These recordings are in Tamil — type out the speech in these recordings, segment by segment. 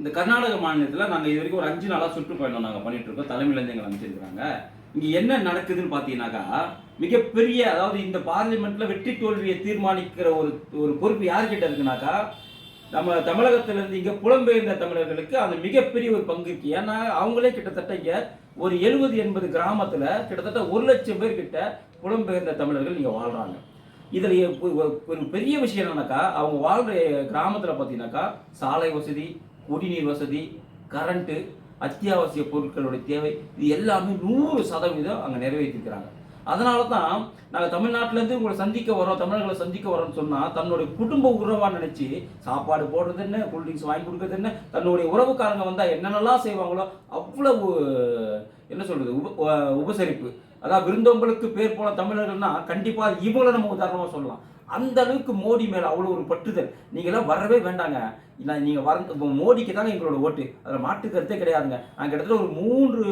இந்த கர்நாடக மாநிலத்தில் நாங்கள் இது வரைக்கும் ஒரு அஞ்சு நாளாக சுற்றுப்பயணம் நாங்கள் பண்ணிட்டு இருக்கோம். தலைமையிலேருந்து எங்களை அமைச்சிருக்கிறாங்க. இங்கே என்ன நடக்குதுன்னு பார்த்தீங்கன்னாக்கா மிகப்பெரிய அதாவது இந்த பார்லிமெண்ட்ல வெற்றி தோல்வியை தீர்மானிக்கிற ஒரு ஒரு பொறுப்பு யார்கிட்ட இருக்குனாக்கா நம்ம தமிழகத்திலிருந்து இங்கே புலம்பெயர்ந்த தமிழர்களுக்கு அது மிகப்பெரிய ஒரு பங்கு இருக்கு. ஏன்னா அவங்களே கிட்டத்தட்ட இங்கே ஒரு எழுபது எண்பது கிராமத்தில் கிட்டத்தட்ட ஒரு லட்சம் பேர் கிட்ட புலம்பெயர்ந்த தமிழர்கள் இங்கே வாழ்கிறாங்க இதில் ஒரு பெரிய விஷயம் என்னன்னாக்கா அவங்க வாழ்கிற கிராமத்தில் பார்த்தீங்கன்னாக்கா சாலை வசதி குடிநீர் வசதி கரண்ட்டு அத்தியாவசிய பொருட்களுடைய தேவை இது எல்லாமே நூறு சதவீதம் அங்கே நிறைவேற்றிருக்கிறாங்க. அதனால தான் நாங்கள் தமிழ்நாட்டிலேருந்து உங்களை சந்திக்க வரோம் தமிழர்களை சந்திக்க வரோம்னு சொன்னால் தன்னுடைய குடும்ப உறவாக நினச்சி சாப்பாடு போடுறது என்ன கூல்ட்ரிங்க்ஸ் வாங்கி கொடுக்குறது என்ன தன்னுடைய உறவுக்காரங்க வந்தால் என்னென்னலாம் செய்வாங்களோ அவ்வளவு என்ன சொல்கிறது உப உபசரிப்பு. அதாவது விருந்தோம்பலுக்கு பேர் போன தமிழர்கள்னா கண்டிப்பாக இவங்களை நம்ம உதாரணமாக சொல்லலாம். அந்த அளவுக்கு மோடி மேலே அவ்வளோ ஒரு பற்றுதல். நீங்களாம் வரவே வேண்டாங்க. நான் நீங்கள் வர இப்போ மோடிக்கு தாங்க எங்களோட ஓட்டு. அதில் மாட்டு கருத்தே கிடையாதுங்க. நாங்கள் கிட்டத்தட்ட ஒரு மூன்று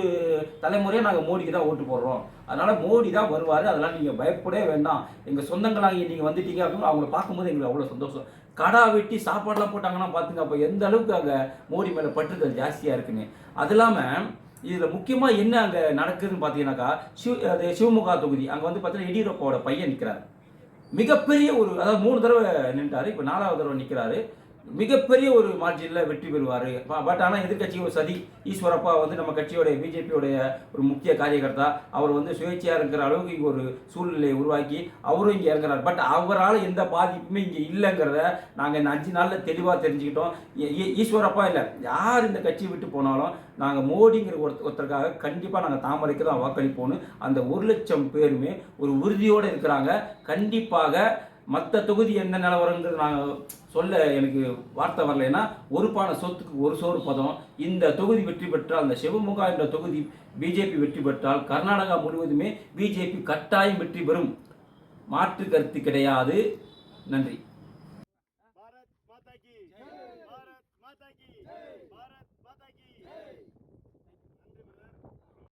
தலைமுறையாக நாங்கள் மோடிக்கு தான் ஓட்டு போடுறோம். அதனால் மோடி தான் வருவார். அதெல்லாம் நீங்கள் பயப்படவே வேண்டாம். எங்கள் சொந்தங்களாக நீங்கள் வந்துட்டீங்க அப்படின்னு அவங்கள பார்க்கும்போது எங்களுக்கு அவ்வளோ சந்தோஷம். கடா வெட்டி சாப்பாடெலாம் போட்டாங்கன்னா பார்த்துங்க அப்போ எந்த அளவுக்கு அங்கே மோடி மேலே பற்றுதல் ஜாஸ்தியாக இருக்குன்னு. அது இல்லாமல் இதில் முக்கியமாக என்ன அங்கே நடக்குதுன்னு பார்த்தீங்கன்னாக்கா சிவ அது சிவமுகா தொகுதி. அங்கே வந்து பார்த்தீங்கன்னா எடியூரப்பாவோட பையன் நிற்கிறார் மிகப்பெரிய ஒரு அதாவது மூணு தடவை நின்றாரு இப்போ நாலாவது தடவை நிற்கிறாரு மிகப்பெரிய ஒரு மார்ஜினில் வெற்றி பெறுவார். பட் ஆனால் எதிர்க்கட்சி ஒரு சதி ஈஸ்வரப்பா வந்து நம்ம கட்சியோடைய பிஜேபியோடைய ஒரு முக்கிய காரியகர்த்தா. அவர் வந்து சுயேட்சையாக இருக்கிற அளவுக்கு இங்கே ஒரு சூழ்நிலையை உருவாக்கி அவரும் இங்கே இறங்குறாரு. பட் அவரால் எந்த பாதிப்புமே இங்கே இல்லைங்கிறத நாங்கள் இந்த அஞ்சு நாளில் தெளிவாக தெரிஞ்சுக்கிட்டோம். ஈஸ்வரப்பா இல்லை யார் இந்த கட்சியை விட்டு போனாலும் நாங்கள் மோடிங்கிற ஒருத்த ஒருத்தருக்காக கண்டிப்பாக நாங்கள் தாமரைக்கு தான் வாக்களிப்போன்னு அந்த ஒரு லட்சம் பேருமே ஒரு உறுதியோடு இருக்கிறாங்க. கண்டிப்பாக மற்ற தொகுதி என்ன நிலவரங்கிறது நான் சொல்ல எனக்கு வார்த்தை வரலைன்னா ஒரு பானை சொத்துக்கு ஒரு சோறு பதம். இந்த தொகுதி வெற்றி பெற்றால் அந்த சிவமுகா என்ற தொகுதி பிஜேபி வெற்றி பெற்றால் கர்நாடகா முழுவதுமே பிஜேபி கட்டாயம் வெற்றி பெறும். மாற்று கருத்து கிடையாது. நன்றி. பாரத் மாதா கி ஜெய். பாரத் மாதா கி ஜெய். பாரத் மாதா கி ஜெய்.